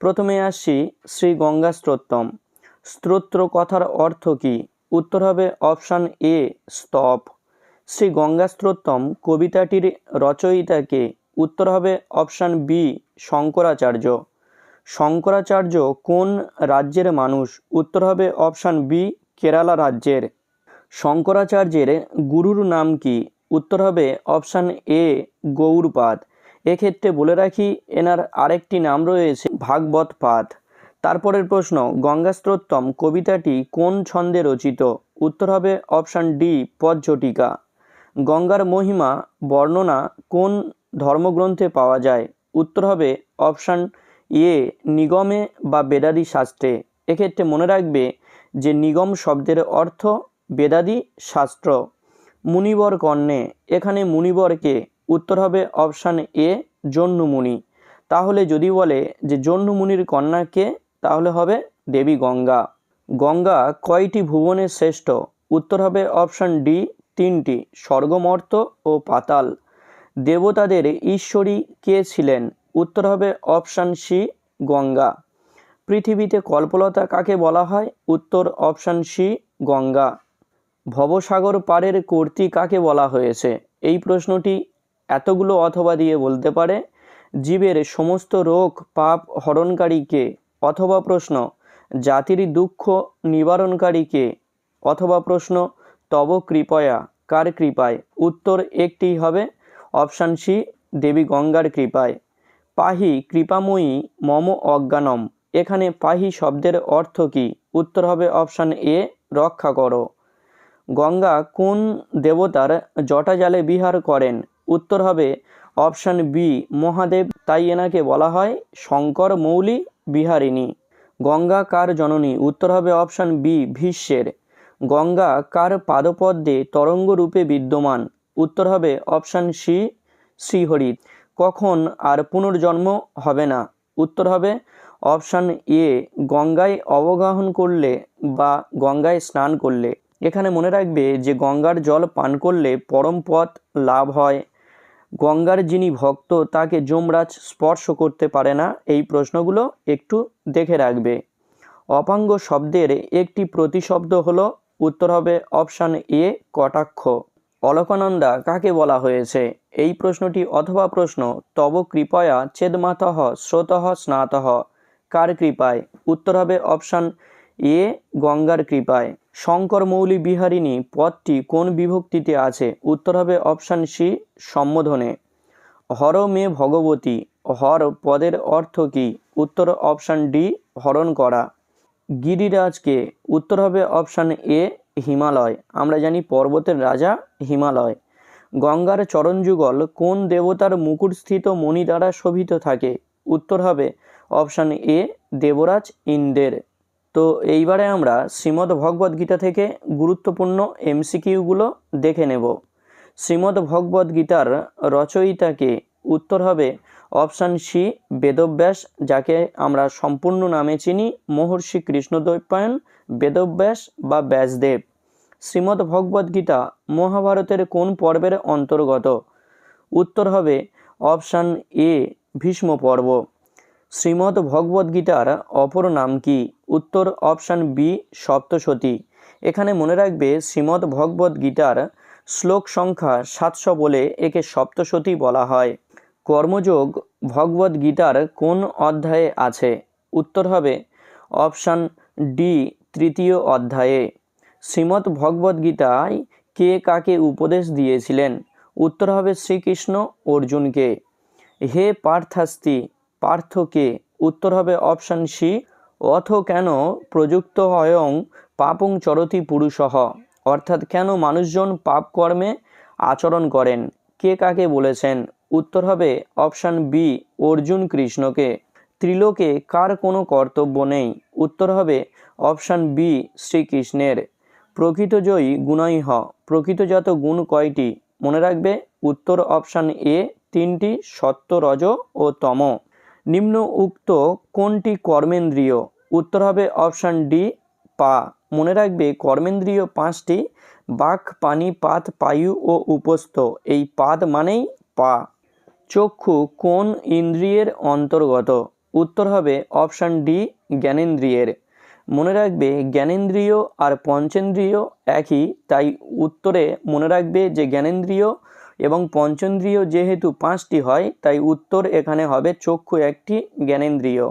প্রথমে আসছি শ্রী গঙ্গা স্তোত্রম স্তোত্র কথার অর্থ কী? উত্তর হবে অপশান এ, স্তব। শ্রী গঙ্গা স্তোত্রম কবিতাটির রচয়িতাকে উত্তর হবে অপশান বি, শঙ্করাচার্য। শঙ্করাচার্য কোন রাজ্যের মানুষ? উত্তর হবে অপশান বি, কেরালা রাজ্যের। শঙ্করাচার্যের গুরুর নাম কি? উত্তর হবে অপশান এ গৌরপাদ এক্ষেত্রে বলে রাখি, এনার আরেকটি নাম রয়েছে ভাগবত পাদ তারপরের প্রশ্ন গঙ্গাস্ত্রোত্তম কবিতাটি কোন ছন্দে রচিত? উত্তর হবে অপশান ডি, পদঝটিকা। গঙ্গার মহিমা, বর্ণনা কোন ধর্মগ্রন্থে পাওয়া যায়? উত্তর হবে অপশান এ, নিগমে বা বেদাদি শাস্ত্রে। এক্ষেত্রে মনে রাখবে যে নিগম শব্দের অর্থ বেদাদি শাস্ত্র। মুনিবর কর্ণে, এখানে মুনিবরকে উত্তর হবে অপশান এ জন্নুমুনি তাহলে যদি বলে যে জন্নুমুনির কন্যাকে তাহলে হবে দেবী গঙ্গা। গঙ্গা কয়টি ভুবনের শ্রেষ্ঠ? উত্তর হবে অপশান ডি, তিনটি, স্বর্গমর্ত ও পাতাল। দেবতাদের ঈশ্বরী কে ছিলেন? উত্তর হবে অপশান সি, গঙ্গা। পৃথিবীতে কল্পলতা কাকে বলা হয়? উত্তর অপশান সি, গঙ্গা। ভবসাগর পারের কর্তী কাকে বলা হয়েছে? এই প্রশ্নটি এতগুলো অথবা দিয়ে বলতে পারে, জীবের সমস্ত রোগ, পাপ হরণকারীকে অথবা প্রশ্ন, জাতির দুঃখ নিবারণকারীকে অথবা প্রশ্ন, তব কৃপয়া, কার কৃপায়? উত্তর একটি হবে, অপশান সি, দেবী গঙ্গার কৃপায়। পাহি কৃপাময়ী মম অজ্ঞানম। এখানে পাহি শব্দের অর্থ কী? উত্তর হবে অপশান এ, রক্ষা করো। গঙ্গা কোন দেবতার জটাজালে বিহার করেন? উত্তর হবে অপশান বি মহাদেব। তাই এনাকে বলা হয় শঙ্কর মৌলি বিহারিণী। গঙ্গা কার জননী? উত্তর হবে অপশান বি ভীষ্মের। গঙ্গা কার পাদপদ্মে তরঙ্গ রূপে বিদ্যমান? উত্তর হবে অপশান সি শ্রীহরি। কখন আর পুনর্জন্ম হবে না? উত্তর হবে অপশান এ গঙ্গায় অবগাহন করলে বা গঙ্গায় স্নান করলে। এখানে মনে রাখবে যে গঙ্গার জল পান করলে পরম পথ লাভ হয়। গঙ্গার যিনি ভক্ত, তাকে যমরাজ স্পর্শ করতে পারে না। এই প্রশ্নগুলো একটু দেখে রাখবে। অপাঙ্গ শব্দের একটি প্রতিশব্দ হলো, উত্তর হবে অপশান এ, কটাক্ষ। অলকানন্দা, কাকে বলা হয়েছে? এই প্রশ্নটি অথবা প্রশ্ন, তব কৃপয়া চেদমাতহ স্রোতঃ স্নাতঃ কার কৃপায়? উত্তর হবে অপশান এ, গঙ্গার কৃপায়। শঙ্কর মৌলি বিহারিণী পদটি কোন বিভক্তিতে আছে? উত্তর হবে অপশান সি, সম্বোধনে। হর মে ভগবতী, হর পদের অর্থ কী? উত্তর অপশান ডি, হরণ করা। গিরিরাজকে, উত্তর হবে অপশান এ, হিমালয়। আমরা জানি পর্বতের রাজা হিমালয়। গঙ্গার চরণযুগল কোন দেবতার মুকুটস্থিত মণি দ্বারা শোভিত থাকে? উত্তর হবে অপশান এ, দেবরাজ ইন্দ্রের তো এইবারে আমরা শ্রীমদ্ ভগবদ্ গীতা থেকে গুরুত্বপূর্ণ এমসিকিউগুলো দেখে নেব। শ্রীমদ্ ভগবদ্ গীতার রচয়িতাকে উত্তর হবে অপশান সি, বেদব্যাস, যাকে আমরা সম্পূর্ণ নামে চিনি মহর্ষি কৃষ্ণদ্বৈপায়ন, বেদব্যাস বা ব্যাসদেব। শ্রীমদ্ ভগবদ্ গীতা মহাভারতের কোন পর্বের অন্তর্গত? উত্তর হবে অপশান এ ভীষ্ম পর্ব শ্রীমদ্ ভগবদ্গীতার অপর নাম কি? উত্তর অপশান বি, সপ্তশতী। এখানে মনে রাখবে, শ্রীমদ্ ভগবদ্গীতার শ্লোক সংখ্যা সাতশো বলে একে সপ্তশতী বলা হয়। কর্মযোগ ভগবদ্গীতার কোন অধ্যায়ে আছে? উত্তর হবে অপশান ডি, তৃতীয় অধ্যায়ে। শ্রীমদ্ ভগবদ্গীতায় কে কাকে উপদেশ দিয়েছিলেন? উত্তর হবে শ্রীকৃষ্ণ অর্জুনকে। হে পার্থাস্তি পার্থকে উত্তর হবে অপশান সি, অথ কেন প্রযুক্ত হয়ং পাপং চরতি পুরুষহ অর্থাৎ কেন মানুষজন পাপ কর্মে আচরণ করেন? কে কাকে বলেছেন? উত্তর হবে অপশান বি, অর্জুন কৃষ্ণকে। ত্রিলোকে কার কোনো কর্তব্য নেই? উত্তর হবে অপশান বি, শ্রীকৃষ্ণের। প্রকৃত জয়ী গুণই হ। প্রকৃতজাত গুণ কয়টি? মনে রাখবে, উত্তর অপশান এ তিনটি, সত্য, রজ ও তম। নিম্ন উক্ত কোনটি কর্মেন্দ্রিয়? উত্তর হবে অপশান ডি, পা। মনে রাখবে কর্মেন্দ্রীয় পাঁচটি, বাক, পানি, পাত, পায়ু ও উপস্থ। এই পাদ মানেই পা। চক্ষু কোন ইন্দ্রিয়ের অন্তর্গত? উত্তর হবে অপশান ডি, জ্ঞানেন্দ্রিয়ের। মনে রাখবে জ্ঞানেন্দ্রিয় আর পঞ্চেন্দ্রিয় একই, তাই উত্তরে মনে রাখবে যে জ্ঞানেন্দ্রিয় এবং পঞ্চেন্দ্রিয় যেহেতু পাঁচটি হয়, তাই উত্তর এখানে হবে চক্ষু একটি, জ্ঞানেন্দ্রিয়।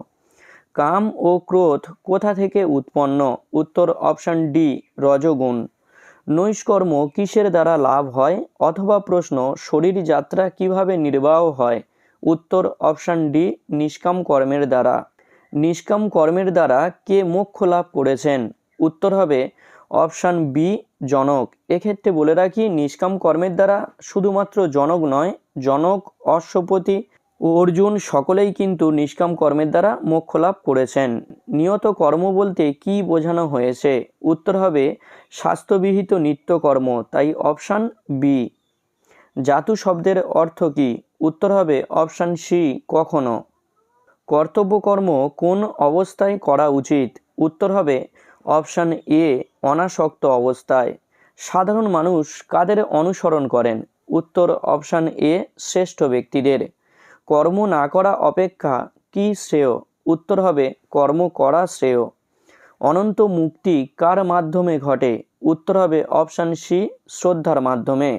কাম ও ক্রোধ কোথা থেকে উৎপন্ন? উত্তর অপশান ডি রজগুণ। নৈষ্কর্ম কিসের দ্বারা লাভ হয়? অথবা প্রশ্ন, শরীর যাত্রা কীভাবে নির্বাহ হয়? উত্তর অপশান ডি নিষ্কাম কর্মের দ্বারা। নিষ্কাম কর্মের দ্বারা কে মোক্ষ লাভ করেছেন? উত্তর হবে অপশান বি জনক। এক্ষেত্রে বলে রাখি, নিষ্কাম কর্মের দ্বারা শুধুমাত্র জনক নয়, জনক, অশ্বপতি অর্জুন সকলেই কিন্তু নিষ্কাম কর্মের দ্বারা মোক্ষ লাভ করেছেন। নিয়ত কর্ম বলতে কি বোঝানো হয়েছে? উত্তর হবে, স্বাস্থ্যবিহিত নিত্যকর্ম, তাই অপশান বি জাতু শব্দের অর্থ কি? উত্তর হবে, অপশান সি কখনো। কর্তব্যকর্ম কোন অবস্থায় করা উচিত? উত্তর হবে অপশান এ, অনাসক্ত অবস্থায়। সাধারণ মানুষ কাদের অনুসরণ করেন? উত্তর অপশান এ, শ্রেষ্ঠ ব্যক্তিদের। কর্ম না করা অপেক্ষা কি শ্রেয়? উত্তর হবে, কর্ম করা শ্রেয়। অনন্ত মুক্তি কার মাধ্যমে ঘটে? উত্তর হবে অপশান সি, শ্রদ্ধার মাধ্যমে।